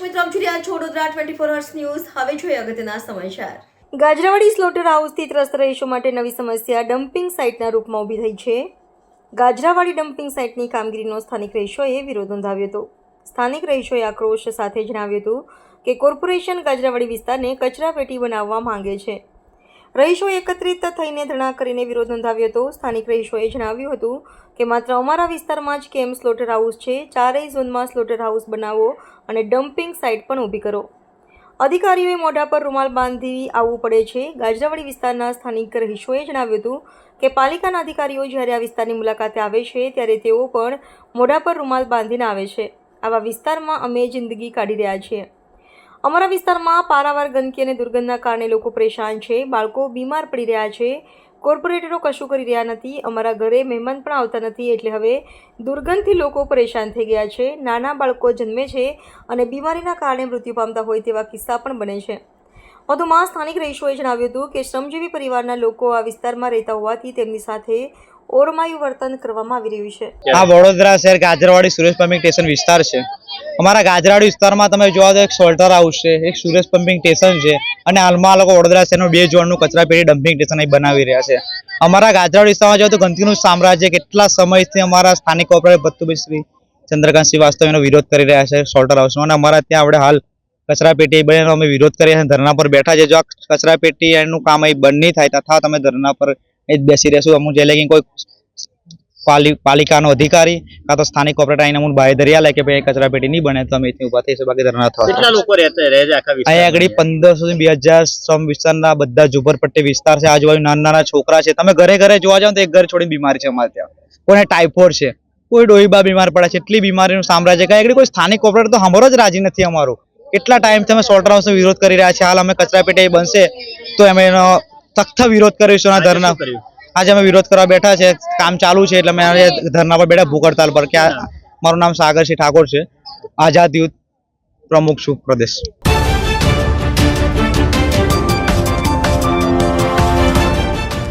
છો Vadodara twenty four hours news હવે જોઈએ અગત્યના સમાચાર. ગાજરાવાડી સ્લોટર હાઉસથી ત્રસ્ત રહીશો માટે નવી સમસ્યા ડમ્પિંગ સાઇટના રૂપમાં ઊભી થઈ છે. ગાજરાવાડી ડમ્પિંગ સાઇટની કામગીરીનો સ્થાનિક રહીશોએ વિરોધ નોંધાવ્યો હતો. સ્થાનિક રહીશોએ આક્રોશ સાથે જણાવ્યું હતું કે કોર્પોરેશન ગાજરાવાડી વિસ્તારને કચરા પેટી બનાવવા માંગે છે. રહીશો એકત્રિત થઈને ધરણા કરીને વિરોધ નોંધાવ્યો હતો. સ્થાનિક રહીશોએ જણાવ્યું હતું કે, માત્ર અમારા વિસ્તારમાં જ કેમ સ્લોટર હાઉસ છે? ચારેય ઝોનમાં સ્લોટર હાઉસ બનાવો અને ડમ્પિંગ સાઇટ પણ ઊભી કરો. અધિકારીઓએ મોઢા પર રૂમાલ બાંધી આવવું પડે છે. ગાજરાવાડી વિસ્તારના સ્થાનિક રહીશોએ જણાવ્યું હતું કે, પાલિકાના અધિકારીઓ જ્યારે આ વિસ્તારની મુલાકાતે આવે છે, ત્યારે તેઓ પણ મોઢા પર રૂમાલ બાંધીને આવે છે. આવા વિસ્તારમાં અમે જિંદગી કાઢી રહ્યા છીએ. અમારા વિસ્તારમાં પારાવાર ગંદકી અને દુર્ગંધના કારણે લોકો પરેશાન છે. બાળકો બીમાર પડી રહ્યા છે. કોર્પોરેટરો કશું કરી રહ્યા નથી. અમારા ઘરે મહેમાન પણ આવતા નથી એટલે હવે દુર્ગંધથી લોકો પરેશાન થઈ ગયા છે. નાના બાળકો જન્મે છે અને બીમારીના કારણે મૃત્યુ પામતા હોય તેવા કિસ્સા પણ બને છે. વધુમાં સ્થાનિક રહીશોએ જણાવ્યું હતું કે શ્રમજીવી પરિવારના લોકો આ વિસ્તારમાં રહેતા હોવાથી તેમની સાથે ઓરમાયું વર્તન કરવામાં આવી રહ્યું છે. આ વડોદરા શહેર ગાજરવાડી સુરેશ પમ્પિંગ સ્ટેશન વિસ્તાર છે. અમારા ગાજરાડી વિસ્તારમાં તમે જોવા તો એક સોલ્ટર હાઉસ છે, એક સુરેશ પમ્પિંગ સ્ટેશન છે અને હાલમાં લોકો વડોદરા શહેરનું બે ઝોનનું કચરા પેટી ડમ્પિંગ સ્ટેશન અહીં બનાવી રહ્યા છે. અમારા ગાજરાડી વિસ્તારમાં જોવા તો ગંદકીનું સામ્રાજ્ય કેટલા સમયથી અમારા સ્થાનિક કોર્પોરેટર ભત્તુભાઈ શ્રી ચંદ્રકાંત શ્રીવાસ્તવ એનો વિરોધ કરી રહ્યા છે સોલ્ટર હાઉસનો અને અમારા ત્યાં આપણે હાલ કચરા પેટી બને અમે વિરોધ કરીએ છીએ ધરણા પર બેઠા છે. જો આ કચરા પેટી એનું કામ અહીં બંધ નહીં થાય તથા તમે ધરણા પર એ બેસી રહેશું. અમુક જે કોઈ પાલિકાનો અધિકારી કાં તો સ્થાનિક કોર્પોરેટર આઈને અમુક બાહેધરી લે કે ભાઈ કચરા પેટી નહીં બને તો અમે અહીંથી ઊભા થઈશું બાકી ધરણા થવા કેટલા લોકો રહેતા રહે છે આખા અહીંયા આગળ પંદરસો થી બે હજાર શ્રમ વિસ્તારના બધા ઝુંપડપટ્ટી વિસ્તાર છે આજુબાજુ નાના નાના છોકરા છે. તમે ઘરે ઘરે જોવા જાઓ તો એક ઘર છોડીને બીમારી છે અમારે ત્યાં. કોઈને ટાઇફોઇડ છે કોઈ ડોહીબા બીમાર પડે છે એટલી બીમારીનું સામ્રાજ્ય કઈ આગળ કોઈ સ્થાનિક કોર્પોરેટર તો અમારો જ રાજી નથી અમારું. કેટલા ટાઈમથી અમે સોલ્ટર હાઉસનો વિરોધ કરી રહ્યા છે હાલ અમે કચરા પેટી બનશે તો અમે એનો સખ્ત વિરોધ કરીશું અને ધરના કર્યું? આજે અમે વિરોધ કરવા બેઠા છે કામ ચાલુ છે એટલે અમે ધરના પર બેઠા ભૂખ હડતાલ પર કે મારું નામ સાગરસિંહ ઠાકોર છે. આઝાદ યુથ પ્રમુખ છું પ્રદેશ.